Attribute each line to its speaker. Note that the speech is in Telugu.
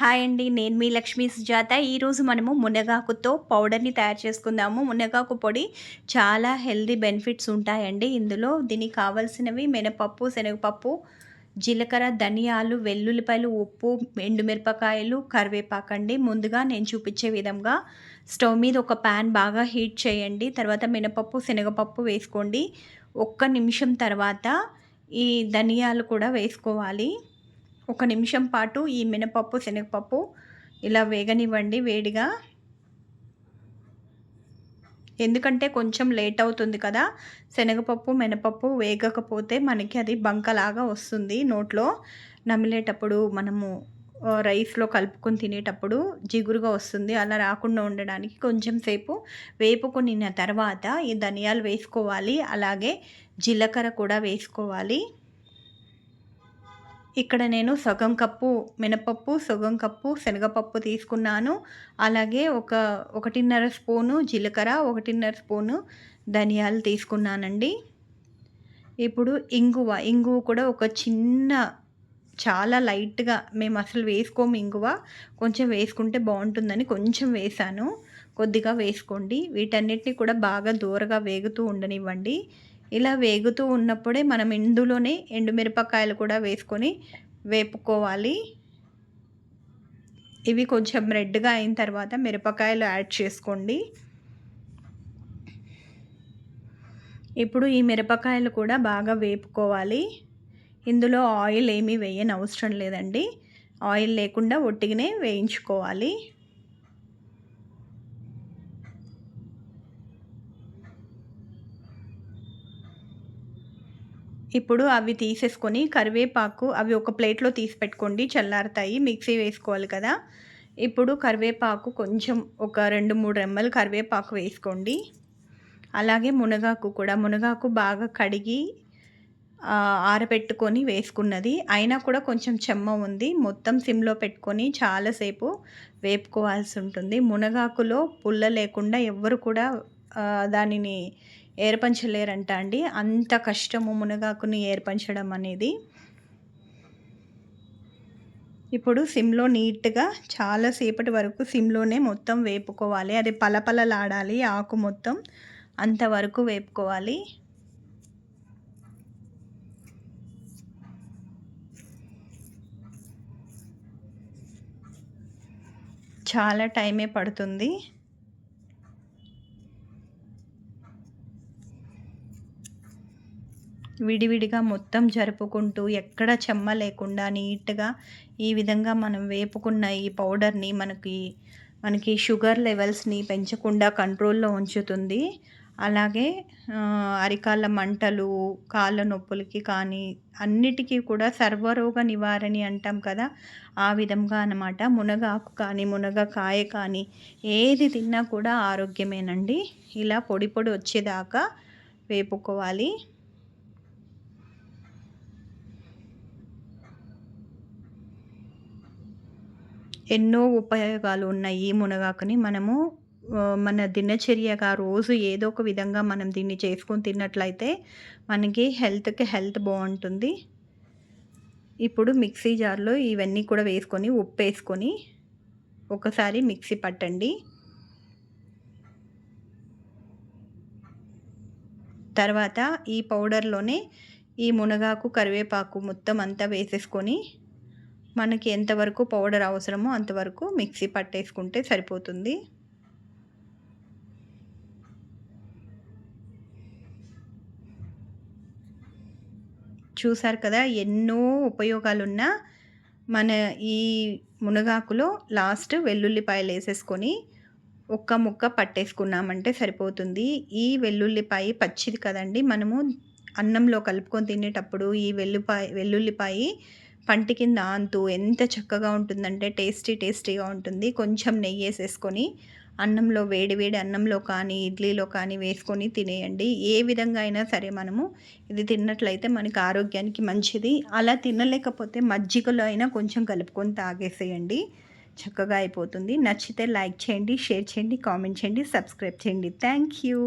Speaker 1: హాయ్ అండి నేను మీ లక్ష్మీ సుజాత. ఈరోజు మనము మునగాకుతో పౌడర్ని తయారు చేసుకుందాము. మునగాకు పొడి చాలా హెల్దీ బెనిఫిట్స్ ఉంటాయండి. ఇందులో దీనికి కావాల్సినవి మినపప్పు శనగపప్పు జీలకర్ర ధనియాలు వెల్లుల్లిపాయలు ఉప్పు ఎండుమిరపకాయలు కరివేపాకండి ముందుగా నేను చూపించే విధంగా స్టవ్ మీద ఒక ప్యాన్ బాగా హీట్ చేయండి. తర్వాత మినపప్పు శనగపప్పు వేసుకోండి. ఒక్క నిమిషం తర్వాత ఈ ధనియాలు కూడా వేసుకోవాలి. ఒక నిమిషం పాటు ఈ మినపప్పు శనగపప్పు ఇలా వేగనివ్వండి వేడిగా. ఎందుకంటే కొంచెం లేట్ అవుతుంది కదా శనగపప్పు మినపప్పు వేగకపోతే మనకి అది బంకలాగా వస్తుంది నోట్లో. నమిలేటప్పుడు మనము రైస్లో కలుపుకొని తినేటప్పుడు జిగురుగా వస్తుంది. అలా రాకుండా ఉండడానికి కొంచెం సేపు వేపుకునిన తర్వాత ఈ ధనియాలు వేసుకోవాలి. అలాగే జీలకర్ర కూడా వేసుకోవాలి. ఇక్కడ నేను సగం కప్పు మినపప్పు సగం కప్పు శనగపప్పు తీసుకున్నాను. అలాగే ఒక ఒకటిన్నర స్పూను జీలకర్ర ఒకటిన్నర స్పూను ధనియాలు తీసుకున్నానండి. ఇప్పుడు ఇంగువ ఇంగువ కూడా ఒక చిన్న చాలా లైట్గా మేము అసలు వేసుకోము ఇంగువ. కొంచెం వేసుకుంటే బాగుంటుందని కొంచెం వేసాను. కొద్దిగా వేసుకోండి. వీటన్నిటిని కూడా బాగా దూరగా వేగుతూ ఉండనివ్వండి. ఇలా వేగుతూ ఉన్నప్పుడే మనం ఇందులోనే ఎండుమిరపకాయలు కూడా వేసుకొని వేపుకోవాలి. ఇవి కొంచెం రెడ్గా అయిన తర్వాత మిరపకాయలు యాడ్ చేసుకోండి. ఇప్పుడు ఈ మిరపకాయలు కూడా బాగా వేపుకోవాలి. ఇందులో ఆయిల్ ఏమీ వేయని అవసరం లేదండి. ఆయిల్ లేకుండా ఒట్టిగానే వేయించుకోవాలి. ఇప్పుడు అవి తీసేసుకొని కరివేపాకు అవి ఒక ప్లేట్లో తీసి పెట్టుకోండి చల్లారుతాయి మిక్సీ వేసుకోవాలి కదా. ఇప్పుడు కరివేపాకు కొంచెం ఒక రెండు మూడు రెమ్మలు కరివేపాకు వేసుకోండి. అలాగే మునగాకు కూడా మునగాకు బాగా కడిగి ఆరబెట్టుకొని వేసుకున్నది. అయినా కూడా కొంచెం చెమ్మ ఉంది మొత్తం సిమ్లో పెట్టుకొని చాలాసేపు వేపుకోవాల్సి ఉంటుంది. మునగాకులో పుల్ల లేకుండా ఎవ్వరు కూడా దానిని ఏర్పంచలేరంట అండి. అంత కష్టము మునగాకుని ఏర్పంచడం అనేది. ఇప్పుడు సిమ్లో నీట్గా చాలాసేపటి వరకు సిమ్లోనే మొత్తం వేపుకోవాలి. అది పలపలలాడాలి ఆకు మొత్తం అంతవరకు వేపుకోవాలి. చాలా టైమే పడుతుంది. విడివిడిగా మొత్తం జరుపుకుంటూ ఎక్కడ చెమ్మ లేకుండా నీట్గా ఈ విధంగా మనం వేపుకున్న ఈ పౌడర్ని మనకి మనకి షుగర్ లెవెల్స్ని పెంచకుండా కంట్రోల్లో ఉంచుతుంది. అలాగే అరికాళ్ళ మంటలు కాళ్ళ నొప్పులకి కానీ అన్నిటికీ కూడా సర్వరోగ నివారణి అంటాం కదా ఆ విధంగా అనమాట మునగాకు కానీ మునగకాయ కానీ ఏది తిన్నా కూడా ఆరోగ్యమేనండి. ఇలా పొడి పొడి వచ్చేదాకా వేపుకోవాలి. ఎన్నో ఉపయోగాలు ఉన్నాయి ఈ మునగాకుని. మనము మన దినచర్యగా రోజు ఏదో ఒక విధంగా మనం దీన్ని చేసుకొని తిన్నట్లయితే మనకి హెల్త్కి హెల్త్ బాగుంటుంది. ఇప్పుడు మిక్సీ జార్లో ఇవన్నీ కూడా వేసుకొని ఉప్పు వేసుకొని ఒకసారి మిక్సీ పట్టండి. తర్వాత ఈ పౌడర్లోనే ఈ మునగాకు కరివేపాకు మొత్తం అంతా వేసేసుకొని మనకి ఎంతవరకు పౌడర్ అవసరమో అంతవరకు మిక్సీ పట్టేసుకుంటే సరిపోతుంది. చూసారు కదా ఎన్నో ఉపయోగాలున్న మన ఈ మునగాకులో లాస్ట్ వెల్లుల్లిపాయలు వేసేసుకొని ఒక్క ముక్క పట్టేసుకున్నామంటే సరిపోతుంది. ఈ వెల్లుల్లిపాయ పచ్చిది కదండి మనము అన్నంలో కలుపుకొని తినేటప్పుడు ఈ వెల్లుపాయ వెల్లుల్లిపాయ పంటి కింద ఆంతు ఎంత చక్కగా ఉంటుందంటే టేస్టీ టేస్టీగా ఉంటుంది. కొంచెం నెయ్యి వేసేసుకొని అన్నంలో వేడి వేడి అన్నంలో కానీ ఇడ్లీలో కానీ వేసుకొని తినేయండి. ఏ విధంగా అయినా సరే మనము ఇది తిన్నట్లయితే మనకి ఆరోగ్యానికి మంచిది. అలా తినలేకపోతే మజ్జిగలో అయినా కొంచెం కలుపుకొని తాగేసేయండి. చక్కగా అయిపోతుంది. నచ్చితే లైక్ చేయండి షేర్ చేయండి కామెంట్ చేయండి సబ్స్క్రైబ్ చేయండి. Thank you.